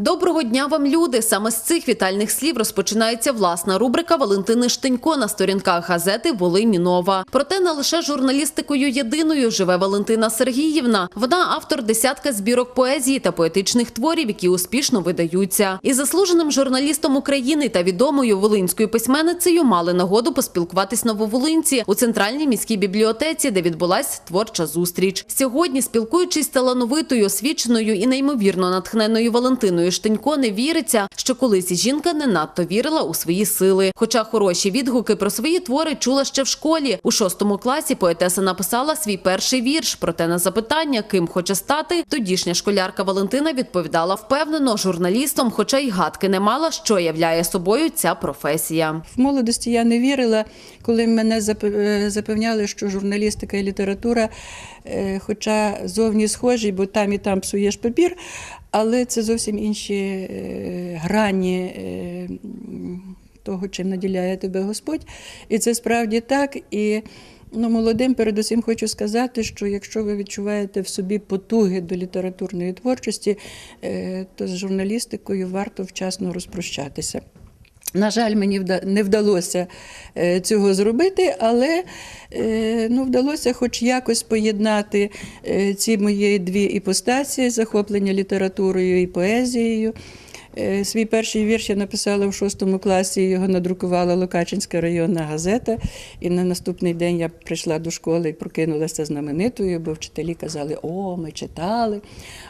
Доброго дня вам, люди! Саме з цих вітальних слів розпочинається власна рубрика Валентини Штенько на сторінках газети Волині Нова. Проте не лише журналістикою єдиною живе Валентина Сергіївна. Вона автор десятка збірок поезії та поетичних творів, які успішно видаються. І заслуженим журналістом України та відомою волинською письменницею мали нагоду поспілкуватись нововолинці у центральній міській бібліотеці, де відбулась творча зустріч. Сьогодні, спілкуючись талановитою, освіченою і неймовірно натхненною Валентиною Штенько, не віриться, що колись жінка не надто вірила у свої сили. Хоча хороші відгуки про свої твори чула ще в школі. У шостому класі поетеса написала свій перший вірш. Проте на запитання, ким хоче стати, тодішня школярка Валентина відповідала впевнено журналістом, хоча й гадки не мала, що являє собою ця професія. В молодості я не вірила, коли мене е, запевняли, що журналістика і література, е, хоча зовні схожі, бо там і там псуєш папір, але це зовсім інші е, грані е, того, чим наділяє тебе Господь. І це справді так. І Ну, молодим, передусім хочу сказати, що якщо ви відчуваєте в собі потуги до літературної творчості, е, то з журналістикою варто вчасно розпрощатися. На жаль, мені не вдалося е, цього зробити, але е, ну, вдалося хоч якось поєднати е, ці мої дві іпостації захоплення літературою і поезією. Е, Свій перший вірш я написала в шостому класі, його надрукувала Локачинська районна газета. І на наступний день я прийшла до школи і прокинулася знаменитою, бо вчителі казали, о, ми читали.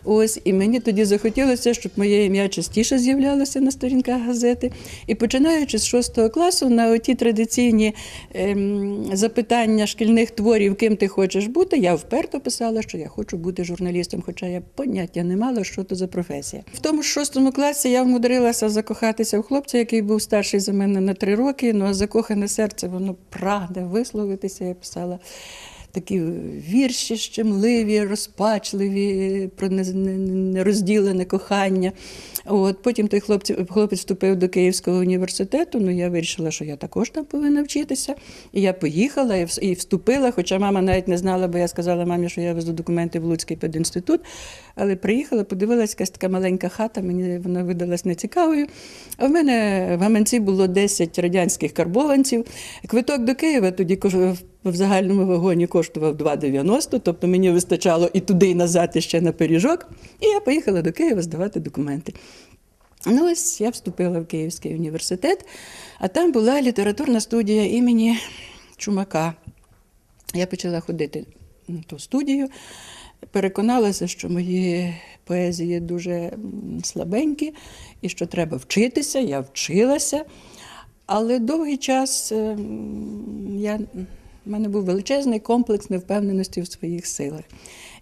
Ось, і мені тоді захотілося, щоб моє ім'я частіше з'являлося на сторінках газети. І починаючи з шостого класу, на оті традиційні ем, запитання шкільних творів, ким ти хочеш бути, я вперто писала, що я хочу бути журналістом, хоча я поняття не мала, що то за професія. В тому шостому класі я вмудрилася закохатися в хлопця, який був старший за мене на три роки. Ну а закохане серце воно прагне висловитися. Я писала. Такі вірші щемливі, розпачливі, про нерозділене кохання. От, потім той хлопець, хлопець вступив до Київського університету. Ну, я вирішила, що я також там повинна вчитися. І я поїхала і вступила, хоча мама навіть не знала, бо я сказала мамі, що я везу документи в Луцький пединститут. Але приїхала, подивилась, якась така маленька хата, мені вона видалась нецікавою. А в мене в гаманці було 10 радянських карбованців. Квиток до Києва тоді в загальному вагоні коштував 2,90, тобто мені вистачало і туди, і назад, і ще на пиріжок. І я поїхала до Києва здавати документи. Ну, ось я вступила в Київський університет, а там була літературна студія імені Чумака. Я почала ходити на ту студію, переконалася, що мої поезії дуже слабенькі і що треба вчитися. Я вчилася. Але довгий час ем, я, в мене був величезний комплекс невпевненості в своїх силах.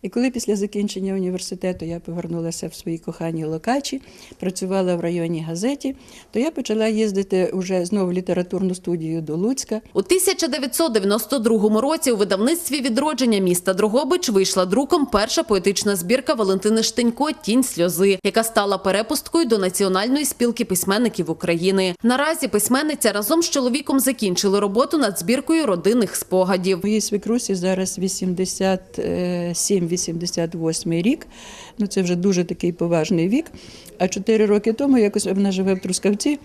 І коли після закінчення університету я повернулася в свої кохані локачі, працювала в районній газеті, то я почала їздити вже знову в літературну студію до Луцька. У 1992 році у видавництві відродження міста Дрогобич вийшла друком перша поетична збірка Валентини Штенько Тінь сльози, яка стала перепусткою до Національної спілки письменників України. Наразі письменниця разом з чоловіком закінчили роботу над збіркою родинних спогадів. Моїй свекрусі зараз 87-88 рік. Ну це вже дуже такий поважний вік. А чотири роки тому якось вона живе в Трускавці.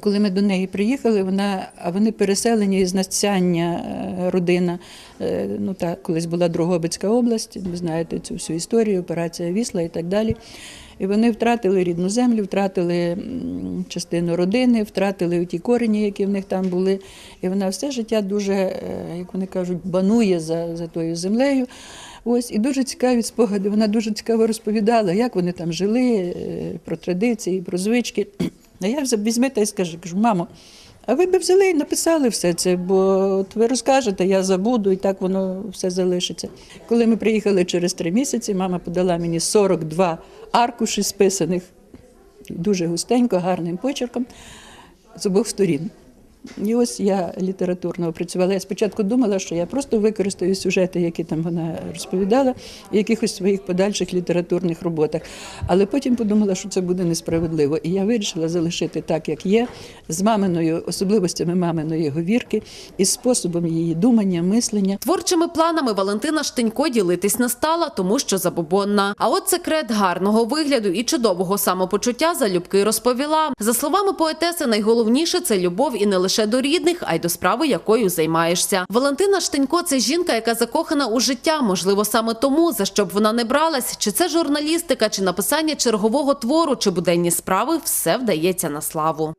Коли ми до неї приїхали, вона, а вони переселені із Настяння е, родина. Е, Ну, та, колись була Дрогобицька область, ви знаєте цю всю історію, операція Вісла і так далі. І вони втратили рідну землю, втратили частину родини, втратили ті корені, які в них там були. І вона все життя дуже, е, як вони кажуть, банує за, за тою землею. Ось і дуже цікаві спогади. Вона дуже цікаво розповідала, як вони там жили, е, про традиції, про звички. А я візьми та й скажи, кажу, мамо, а ви б взяли і написали все це, бо от ви розкажете, я забуду, і так воно все залишиться. Коли ми приїхали через три місяці, мама подала мені 42 аркуші списаних дуже густенько, гарним почерком з обох сторін. І ось я літературно опрацювала. Я спочатку думала, що я просто використаю сюжети, які там вона розповідала, в якихось своїх подальших літературних роботах. Але потім подумала, що це буде несправедливо. І я вирішила залишити так, як є, з маминою, особливостями маминої говірки, і способом її думання, мислення. Творчими планами Валентина Штенько ділитись не стала, тому що забобонна. А от секрет гарного вигляду і чудового самопочуття залюбки розповіла. За словами поетеси, найголовніше це любов і не лише до рідних, а й до справи, якою займаєшся. Валентина Штенько це жінка, яка закохана у життя. Можливо, саме тому, за що б вона не бралась, чи це журналістика, чи написання чергового твору, чи буденні справи, все вдається на славу.